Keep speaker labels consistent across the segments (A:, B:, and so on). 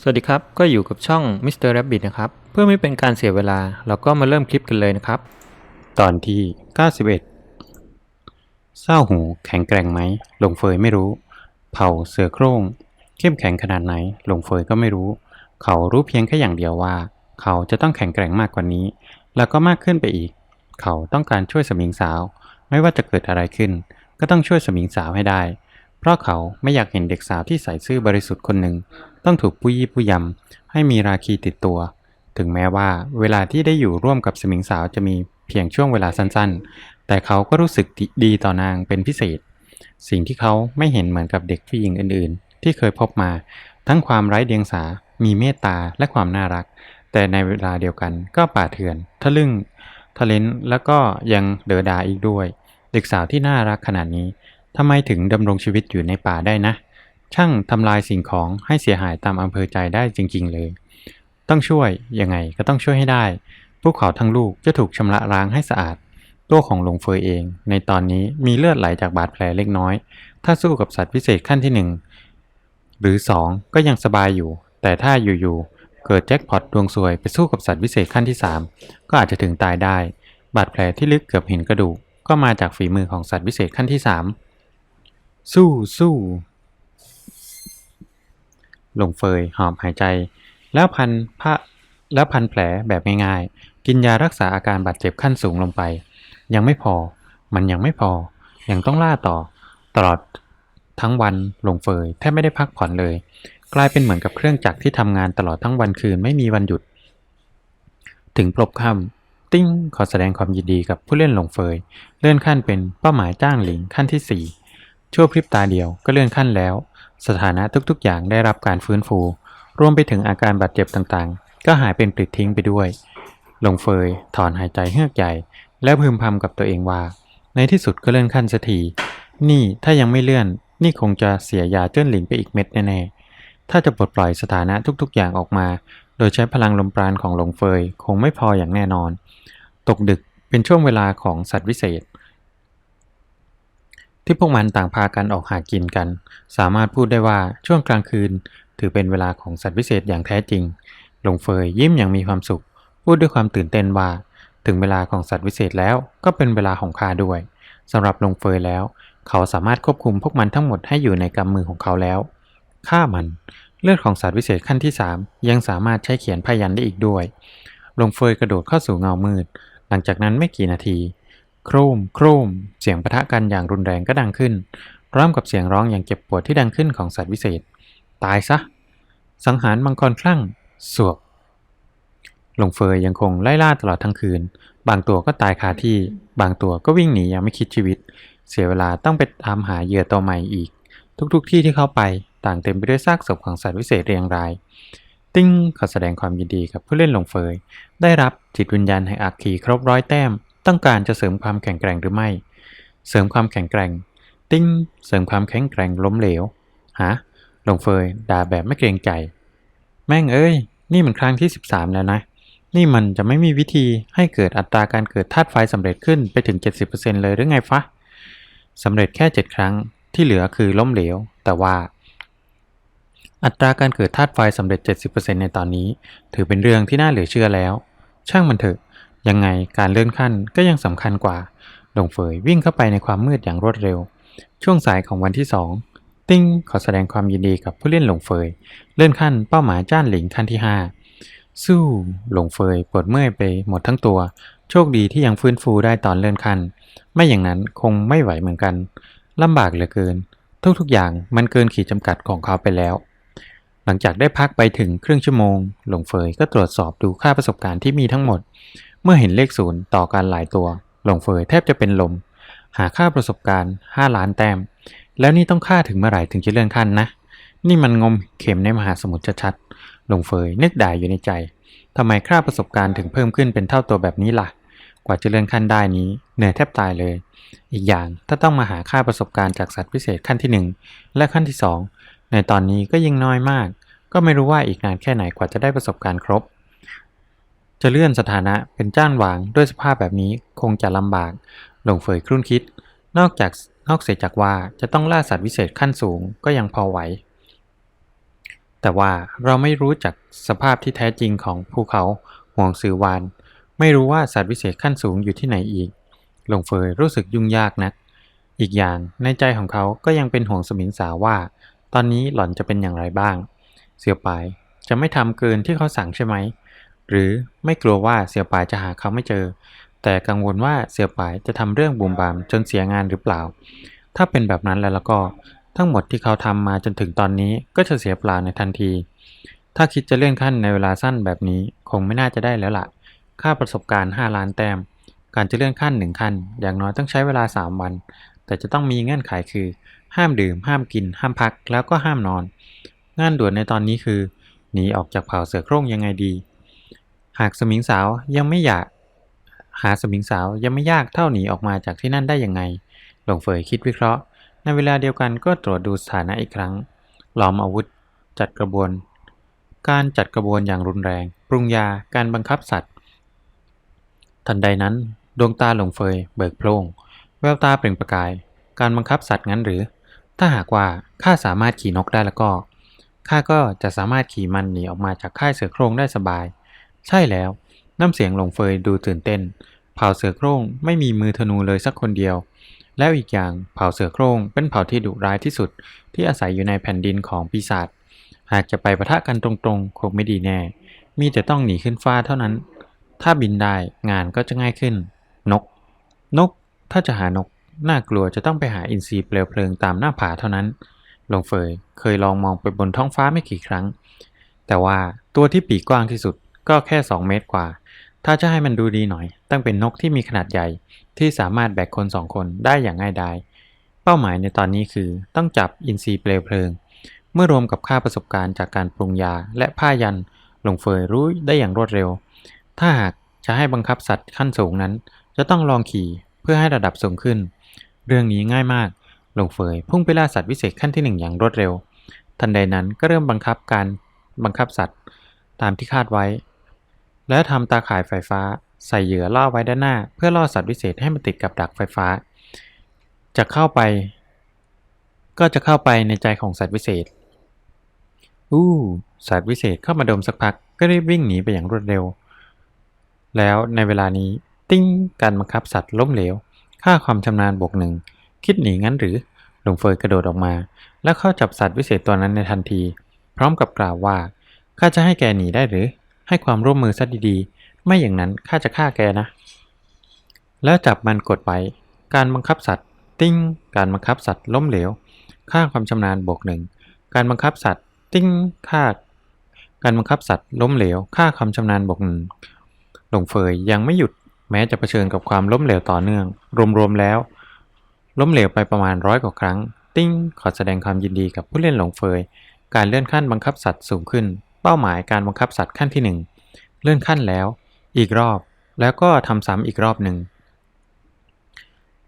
A: สวัสดีครับ ก็อยู่กับช่อง Mr. Rabbit นะครับ เพื่อไม่เป็นการเสียเวลา เราก็มาเริ่มคลิปกันเลยนะครับ ตอนที่ 91เศร้าหูแข็งแกร่งไหมหลงเฟยไม่รู้ เผ่าเสือโคร่ง เข้มแข็งขนาดไหนหลงเฟยก็ไม่รู้ เขารู้เพียงแค่อย่างเดียวว่า เขาจะต้องแข็งแกร่งมากกว่านี้ แล้วก็มากขึ้นไปอีก เขาต้องการช่วยสมิงสาว ไม่ว่าจะเกิดอะไรขึ้น ก็ต้องช่วยสมิงสาวให้ได้ เพราะเขาไม่อยากเห็นเด็กสาวที่ใส่ซื่อบริสุทธิ์คนหนึ่ง ต้องถูกผู้ยี่ผู้ยำให้มีราคีติดตัว ถึงแม้ว่าเวลาที่ได้อยู่ร่วมกับสมิงสาวจะมีเพียงช่วงเวลาสั้นๆ แต่เขาก็รู้สึกดีต่อนางเป็นพิเศษ สิ่งที่เขาไม่เห็นเหมือนกับเด็กผู้หญิงอื่นๆ ที่เคยพบมา ทั้งความไร้เดียงสา มีเมตตาและความน่ารัก แต่ในเวลาเดียวกันก็ป่าเถื่อน ทะลึ่งทะเลนแล้วก็ยังเดอดาอีกด้วย เด็กสาวที่น่ารักขนาดนี้ทำไมถึงดำรงชีวิตอยู่ในป่าได้นะ ช่างทำลายสิ่งของให้เสียหายตามอำเภอใจได้จริง ๆ เลย ต้องช่วย ยังไงก็ต้องช่วยให้ได้ พวกเขาทั้งลูกจะถูกชำระล้างให้สะอาด ตัวของหลงเฟยเอง ในตอนนี้มีเลือดไหลจากบาดแผลเล็กน้อย ถ้าสู้กับสัตว์พิเศษขั้นที่หนึ่งหรือสองก็ยังสบายอยู่ แต่ถ้าอยู่ๆเกิดแจ็คพอตดวงซวยไปสู้กับสัตว์พิเศษขั้นที่สามก็อาจจะถึงตายได้ บาดแผลที่ลึกเกือบเห็นกระดูกก็มาจากฝีมือของสัตว์พิเศษขั้นที่สามสู้สู้ ลงเฟยหอบหายใจ แล้วพันผ้าแล้วพันแผลแบบง่ายๆ กินยารักษาอาการบาดเจ็บขั้นสูงลงไป ยังไม่พอ มันยังไม่พอ ยังต้องล่าต่อ ตลอดทั้งวันหลงเฟยแทบไม่ได้พักผ่อนเลย กลายเป็นเหมือนกับเครื่องจักรที่ทำงานตลอดทั้งวันคืนไม่มีวันหยุด ถึงปลบค่ำติ้งขอแสดงความยินดีกับผู้เล่นหลงเฟย เลื่อนขั้นเป็นเป้าหมายจ้างหลิงขั้นที่สี่ชั่วพริบตาเดียวก็เลื่อนขั้นแล้ว สถานะทุกๆ อย่างได้รับการฟื้นฟู รวมไปถึงอาการบาดเจ็บต่างๆ ก็หายเป็นปลิดทิ้งไปด้วย หลงเฟยถอนหายใจเฮือกใหญ่ แล้วพึมพำกับตัวเองว่า ในที่สุดก็เลื่อนขั้นสักที นี่ถ้ายังไม่เลื่อน นี่คงจะเสียยาเจิ้นหลินไปอีกเม็ดแน่ๆ ถ้าจะปลดปล่อยสถานะทุกๆ อย่างออกมา โดยใช้พลังลมปราณของหลงเฟยคงไม่พออย่างแน่นอน ตกดึกเป็นช่วงเวลาของสัตว์วิเศษ ที่พวกมันต่างพากันออกหากินกัน สามารถพูดได้ว่าช่วงกลางคืน ถือเป็นเวลาของสัตว์วิเศษอย่างแท้จริง หลงเฟยยิ้มอย่างมีความสุข พูดด้วยความตื่นเต้นว่า ถึงเวลาของสัตว์วิเศษแล้วก็เป็นเวลาของข้าด้วยสำหรับหลงเฟยแล้ว เขาสามารถควบคุมพวกมันทั้งหมดให้อยู่ในกำมือของเขาแล้วฆ่ามัน เลือดของสัตว์วิเศษขั้นที่ 3 ยังสามารถใช้เขียนพยันได้อีกด้วยหลงเฟยกระโดดเข้าสู่เงามืด หลังจากนั้นไม่กี่นาที โครม โครม เสียงปะทะกันอย่างรุนแรงก็ดังขึ้น พร้อมกับเสียงร้องอย่างเจ็บปวดที่ดังขึ้นของสัตว์วิเศษ ตายซะ สังหารมังกรคลั่ง สวบหลงเฟยยังคงไล่ล่าตลอดทั้งคืน บางตัวก็ตายคาที่ บางตัวก็วิ่งหนียังไม่คิดชีวิต เสียเวลาต้องไปตามหาเหยื่อตัวใหม่อีก ทุกๆทที่ที่เข้าไปต่างเต็มไปด้วยซากศพของสัตว์วิเศษเรียงราย ติ้งขอแสดงความยินดีกับผู้เล่นหลงเฟย ได้รับจิตวิญญาณแห่งอัคคีครบร้อยแต้ม ต้องการจะเสริมความแข็งแกร่งหรือไม่ เสริมความแข็งแกร่ง ติ้ง เสริมความแข็งแกร่งล้มเหลว ฮะ หลงเฟยด่าแบบไม่เกรงใจ แม่งเอ้ย นี่มันครั้งที่ 13 แล้วนะ นี่มันจะไม่มีวิธีให้เกิดอัตราการเกิดธาตุไฟสำเร็จขึ้นไปถึง 70%เลยหรือไงฟะสำเร็จแค่ 7 ครั้ง ที่เหลือคือล้มเหลว แต่ว่า อัตราการเกิดธาตุไฟสำเร็จ 70%ในตอนนี้ ถือเป็นเรื่องที่น่าเหลือเชื่อแล้ว ช่างมันเถอะ ยังไงการเลื่อนขั้นก็ยังสำคัญกว่า หลงเฟยวิ่งเข้าไปในความมืดอย่างรวดเร็ว ช่วงสายของวันที่ 2 ติ้งขอแสดงความยินดีกับผู้เล่นหลงเฟย เลื่อนขั้นเป้าหมายจ้านหลิงขั้นที่ 5 สู้หลงเฟยปวดเมื่อยไปหมดทั้งตัว โชคดีที่ยังฟื้นฟูได้ตอนเลื่อนขั้น ไม่อย่างนั้นคงไม่ไหวเหมือนกันลำบากเหลือเกิน ทุกๆอย่างมันเกินขีดจำกัดของเขาไปแล้วหลังจากได้พักไปถึงครึ่งชั่วโมง หลงเฟยก็ตรวจสอบดูค่าประสบการณ์ที่มีทั้งหมด เมื่อเห็นเลขศูนย์ต่อการหลายตัว หลงเฟยแทบจะเป็นลม หาค่าประสบการณ์ 5 ล้านแต้ม แล้วนี่ต้องค่าถึงเมื่อไหร่ถึงจะเลื่อนขั้นนะ นี่มันงมเข็มในมหาสมุทรชัดๆหลงเฟยนึกด่าอยู่ในใจทำไมค่าประสบการณ์ถึงเพิ่มขึ้นเป็นเท่าตัวแบบนี้ล่ะ กว่าจะเลื่อนขั้นได้นี้เหนื่อยแทบตายเลย อีกอย่างถ้าต้องมาหาค่าประสบการณ์จากสัตว์พิเศษขั้นที่ 1 และขั้นที่ 2 ในตอนนี้ก็ยิ่งน้อยมาก ก็ไม่รู้ว่าอีกนานแค่ไหนกว่าจะได้ประสบการณ์ครบ จะเลื่อนสถานะเป็นจ้านหวางด้วยสภาพแบบนี้คงจะลำบาก หลงเฟยครุ่นคิด นอกจากนอกเสียจากว่าจะต้องล่าสัตว์วิเศษขั้นสูงก็ยังพอไหว แต่ว่าเราไม่รู้จักสภาพที่แท้จริงของภูเขาห่วงซือวาน ไม่รู้ว่าสัตว์วิเศษขั้นสูงอยู่ที่ไหนอีก หลงเฟยรู้สึกยุ่งยากนัก อีกอย่างในใจของเขาก็ยังเป็นห่วงสมิงสาว่า ตอนนี้หล่อนจะเป็นอย่างไรบ้าง เสียปายจะไม่ทำเกินที่เขาสั่งใช่ไหม หรือไม่กลัวว่าเสี่ยวปายจะหาเขาไม่เจอ แต่กังวลว่าเสี่ยวปายจะทำเรื่องบุ่มบามจนเสียงานหรือเปล่า ถ้าเป็นแบบนั้นแล้วก็ทั้งหมดที่เขาทำมาจนถึงตอนนี้ก็จะเสียเปล่าในทันที ถ้าคิดจะเลื่อนขั้นในเวลาสั้นแบบนี้คงไม่น่าจะได้แล้วล่ะ ค่าประสบการณ์ 5 ล้านแต้ม การจะเลื่อนขั้นหนึ่งขั้น อย่างน้อยต้องใช้เวลา 3 วัน แต่จะต้องมีเงื่อนไขคือ ห้ามดื่ม ห้ามกิน ห้ามพัก แล้วก็ห้ามนอน งานด่วนในตอนนี้คือ หนีออกจากเผ่าเสือโคร่งยังไงดี หากสมิงสาวยังไม่อยาก หาสมิงสาวยังไม่ยากเท่าหนีออกมาจากที่นั่นได้ยังไง หลงเฟยคิดวิเคราะห์ ในเวลาเดียวกันก็ตรวจดูสถานะอีกครั้ง ล้อมอาวุธ จัดกระบวน การจัดกระบวนอย่างรุนแรง ปรุงยา การบังคับสัตว์ ทันใดนั้น ดวงตาหลงเฟย เบิกโพลงแววตาเปล่งประกาย การบังคับสัตว์งั้นหรือ ถ้าหากว่าข้าสามารถขี่นกได้แล้วก็ข้าก็จะสามารถขี่มันหนีออกมาจากค่ายเสือโครงได้สบาย ใช่แล้ว น้ำเสียงหลงเฟยดูตื่นเต้น เผ่าเสือโคร่งไม่มีมือธนูเลยสักคนเดียว แล้วอีกอย่างเผ่าเสือโคร่งเป็นเผ่าที่ดุร้ายที่สุด ที่อาศัยอยู่ในแผ่นดินของปีศาจ หากจะไปประทะกันตรงๆ คงไม่ดีแน่ มีแต่ต้องหนีขึ้นฟ้าเท่านั้น ถ้าบินได้งานก็จะง่ายขึ้น นก นก ถ้าจะหานก น่ากลัวจะต้องไปหาอินทรีเปลวเพลิงตามหน้าผาเท่านั้นหลงเฟยเคยลองมองไปบนท้องฟ้าไม่กี่ครั้ง แต่ว่าตัวที่ปีกกว้างที่สุด ก็แค่ 2 เมตรกว่า ถ้าจะให้มันดูดีหน่อยต้องเป็นนกที่มีขนาดใหญ่ ที่สามารถแบกคนสองคนได้อย่างง่ายดาย เป้าหมายในตอนนี้คือต้องจับอินทรีเปลวเพลิง เมื่อรวมกับค่าประสบการณ์จากการปรุงยาและผ้ายันหลงเฟยรู้ได้อย่างรวดเร็ว ถ้าหากจะให้บังคับสัตว์ขั้นสูงนั้น จะต้องลองขี่เพื่อให้ระดับสูงขึ้น เรื่องนี้ง่ายมาก หลงเฟยพุ่งไปล่าสัตว์วิเศษขั้นที่หนึ่งอย่างรวดเร็ว ทันใดนั้นก็เริ่มบังคับการบังคับสัตว์ ตามที่คาดไว้ และทำตาข่ายไฟฟ้า ใส่เหยื่อล่อไว้ด้านหน้า เพื่อล่อสัตว์วิเศษให้มันติดกับดักไฟฟ้า จะเข้าไป ก็จะเข้าไปในใจของสัตว์วิเศษ อู้สัตว์วิเศษเข้ามาดมสักพักก็รีบวิ่งหนีไปอย่างรวดเร็ว แล้วในเวลานี้ติ้งการบังคับสัตว์ล้มเหลว ค่าความชำนาญบวกหนึ่ง คิดหนีงั้นหรือหลงเฟยกระโดดออกมา แล้วเข้าจับสัตว์วิเศษตัวนั้นในทันที พร้อมกับกล่าวว่าข้าจะให้แกหนีได้หรือ ให้ความร่วมมือซะดีๆ ไม่อย่างนั้นข้าจะฆ่าแกนะ แล้วจับมันกดไว้ การบังคับสัตว์ ติ้ง การบังคับสัตว์ล้มเหลว ค่าความชำนาญบวกหนึ่ง การบังคับสัตว์ ติ้ง ค่า การบังคับสัตว์ล้มเหลว ค่าความชำนาญบวกหนึ่งหลงเฟยยังไม่หยุดแม้จะเผชิญกับความล้มเหลวต่อเนื่อง รวมๆแล้ว ล้มเหลวไปประมาณร้อยกว่าครั้ง ติ้ง ขอแสดงความยินดีกับผู้เล่นหลงเฟย การเลื่อนขั้นบังคับสัตว์สูงขึ้น เป้าหมายการบังคับสัตว์ขั้นที่หนึ่งเลื่อนขั้นแล้ว อีกรอบ แล้วก็ทำซ้ำอีกรอบหนึ่ง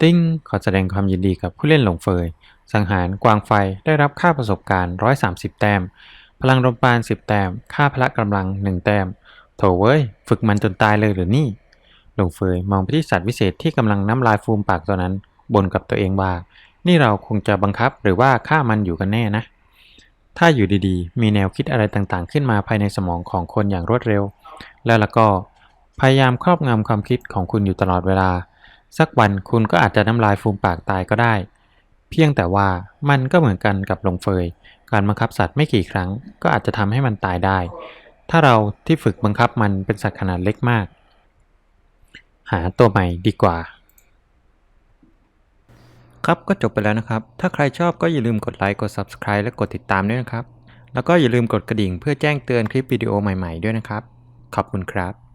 A: ติ้งขอแสดงความยินดีกับผู้เล่นหลงเฟย สังหารกวางไฟได้รับค่าประสบการณ์ 130 แต้ม พลังลมปราณ10 แต้ม ค่าพละกำลัง 1 แต้ม โถเว้ย ฝึกมันจนตายเลยหรือนี่ หลงเฟยมองไปที่สัตว์วิเศษที่กำลังน้ำลายฟูมปากตัวนั้นบ่นกับตัวเองว่า นี่เราคงจะบังคับหรือว่าฆ่ามันอยู่กันแน่นะ ถ้าอยู่ดีๆ มีแนวคิดอะไรต่างๆ ขึ้นมาภายในสมองของคนอย่างรวดเร็ว แล้วล้วก็ พยายามครอบงำความคิดของคุณอยู่ตลอดเวลา สักวันคุณก็อาจจะน้ำลายฟูมปากตายก็ได้ เพียงแต่ว่ามันก็เหมือนกันกับหลงเฟย การบังคับสัตว์ไม่กี่ครั้ง ก็อาจจะทำให้มันตายได้ ถ้าเราที่ฝึกบังคับมันเป็นสัตว์ขนาดเล็กมาก หาตัวใหม่ดีกว่า ครับก็จบไปแล้วนะครับ ถ้าใครชอบก็อย่าลืมกดไลค์กด Subscribe และกดติดตามด้วยนะครับ แล้วก็อย่าลืมกดกระดิ่งเพื่อแจ้งเตือนคลิปวิดีโอใหม่ๆด้วยนะครับ ขอบคุณครับ